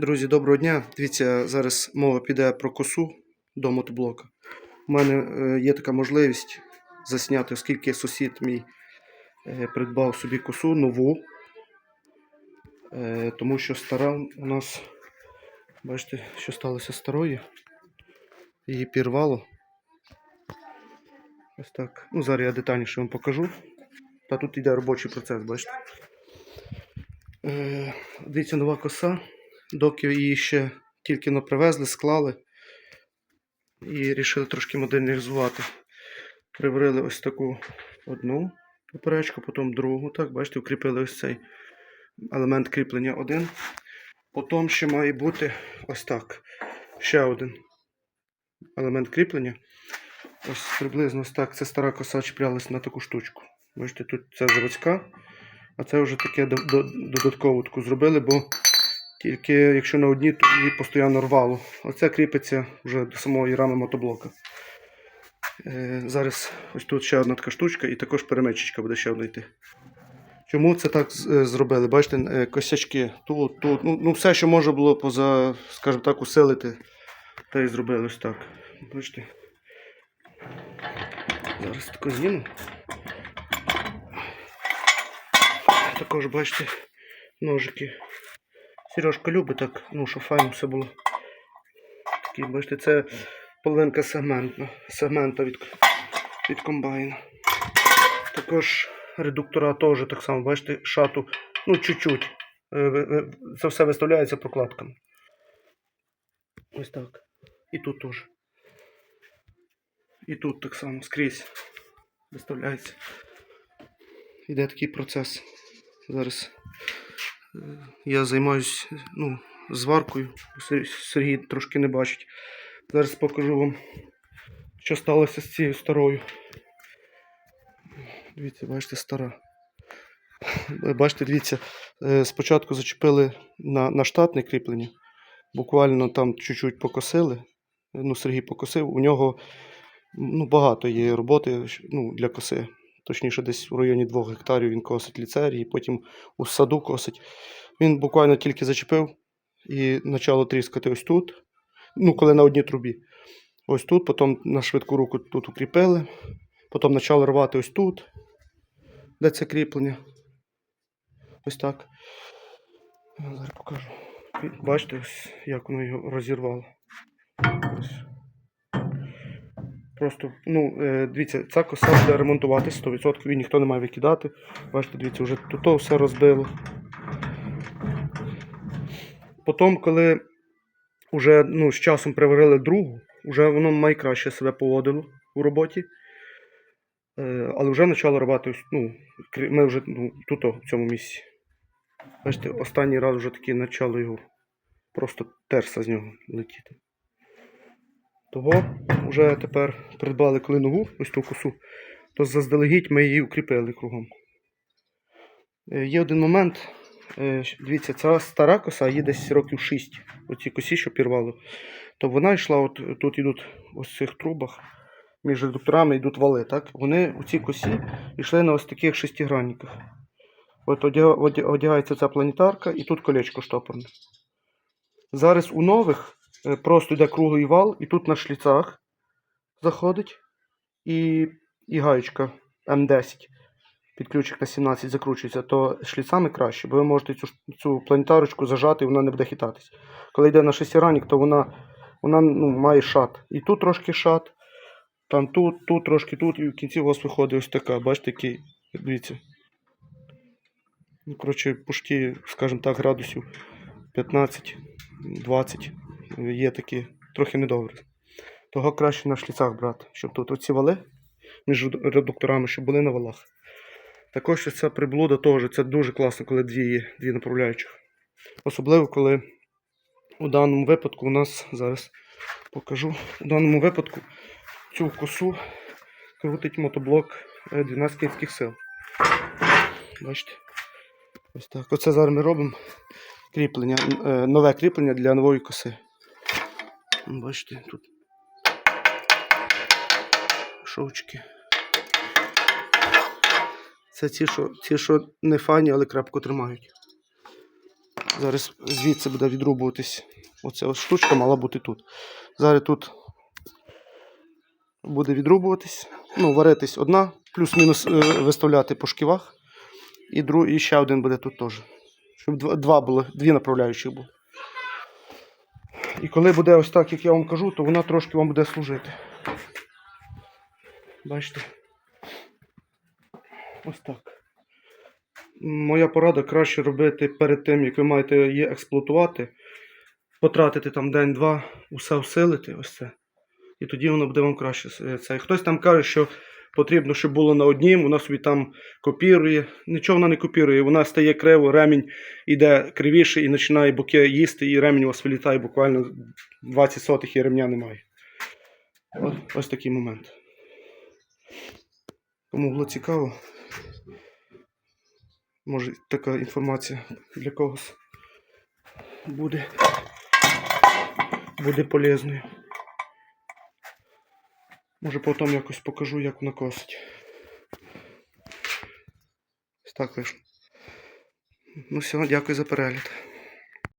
Друзі, доброго дня. Дивіться, зараз мова піде про косу до мотоблока. У мене е, є така можливість засняти, оскільки сусід мій е, придбав собі косу нову. Е, тому що стара у нас, бачите, що сталося старою. Її пірвало. Ось так. Ну, зараз я детальніше вам покажу. Та тут йде робочий процес, бачите. Дивіться, нова коса. Доки її ще тільки но привезли, склали і вирішили трошки модернізувати. Приварили ось таку одну поперечку, потім другу. Так, бачите, укріпили ось цей елемент кріплення один. Потім ще має бути ось так. Ще один елемент кріплення. Ось приблизно ось так. Це стара коса чіплялась на таку штучку. Бачите, тут це заводська, а це вже таке до- до- таку зробили, бо тільки якщо на одній, то її постійно рвало. Оце кріпиться вже до самої рами мотоблока. Е, зараз ось тут ще одна така штучка і також перемичечка буде ще одна йти. Чому це так е, зробили? Бачите, е, косячки тут, тут. Ну, ну все, що можна було поза, скажімо так, усилити, та й зробили ось так. Бачите. Зараз тако зніму. Також бачите ножики. Сережка любить так, ну, щоб файно все було. Такі, бачите, це половинка сегментна, сегмента від, від комбайна. Також редуктора теж так само, бачите, шату, ну, чуть-чуть. Е, Це все виставляється прокладками. Ось так. І тут теж. І тут так само скрізь виставляється. Іде такий процес. Зараз я займаюся ну, зваркою. Сергій трошки не бачить. Зараз покажу вам, що сталося з цією старою. Дивіться, бачите, стара. Е, Бачите, дивіться, е, спочатку зачепили на, на штатне кріплення. Буквально там чуть-чуть покосили. Ну, Сергій покосив. У нього ну, багато є роботи ну, для коси. Точніше, десь в районі 2 гектарів він косить ліцерії, потім у саду косить. Він буквально тільки зачепив і почало тріскати ось тут. Ну, коли на одній трубі. Ось тут, потім на швидку руку тут укріпили. Потім почали рвати ось тут, де це кріплення. Ось так. Зараз покажу. Бачите, ось як воно його розірвало. Просто, ну, е, дивіться, ця коса буде ремонтуватись 100%, її ніхто не має викидати. Бачите, дивіться, вже тут все розбило. Потім, коли вже ну, з часом приварили другу, вже воно найкраще себе поводило у роботі. Е, але вже почало ось, ну, ми вже ну, тут, в цьому місці. Бачите, останній раз вже таки почало його просто терса з нього летіти. Того вже тепер придбали коли нову, ось ту косу, то заздалегідь ми її укріпили кругом. Е, Є один момент. е, Дивіться, ця стара коса є десь років 6. Оці косі, що пірвало. То вона йшла, от тут йдуть ось цих трубах, між редукторами йдуть вали. Так? Вони у цій косі йшли на ось таких шестигранниках. От одягається ця планетарка і тут колечко штопорне. Зараз у нових просто йде круглий вал, і тут на шліцах заходить і, і гаєчка М10. Під ключик на 17 закручується, то шліцами краще, бо ви можете цю, цю планетарочку зажати і вона не буде хитатись. Коли йде на шестиранник, то вона, вона ну, має шат. І тут трошки шат, там тут, тут трошки тут, і в кінці у вас виходить ось така, бачите, який, дивіться. Ну, коротше, пушті, скажімо так, градусів 15-20 є такі трохи недобре. Того краще на шліцах брати, щоб тут оці вали між редукторами, щоб були на валах. Також ця приблуда теж це дуже класно, коли дві дві направляючих. Особливо, коли у даному випадку у нас зараз покажу. У даному випадку цю косу крутить мотоблок е, 12 кінських сил. Бачите? Ось так. Оце зараз ми робимо кріплення, е, нове кріплення для нової коси. Бачите, тут шовчики. Це ті, що, ті, що не фані, але крапко тримають. Зараз звідси буде відрубуватись. Оця ось штучка мала бути тут. Зараз тут буде відрубуватись. Ну, варитись одна, плюс-мінус е, виставляти по шківах. І, друг, і ще один буде тут теж. Щоб два, було, дві направляючих було. І коли буде ось так, як я вам кажу, то вона трошки вам буде служити. Бачите? Ось так. Моя порада краще робити перед тим, як ви маєте її експлуатувати, потратити там день-два, усе всилити, ось це. І тоді воно буде вам краще. е, Це. Хтось там каже, що потрібно, щоб було на однім, вона собі там копірує. Нічого вона не копірує, вона стає криво, ремінь іде кривіше і починає боки їсти, і ремінь у вас вилітає буквально 20 сотих і ремня немає. Ось, ось такий момент. Кому було цікаво, може така інформація для когось буде, буде полезною. Може потім якось покажу, як вона косить. Так лиш. Ну все, дякую за перегляд.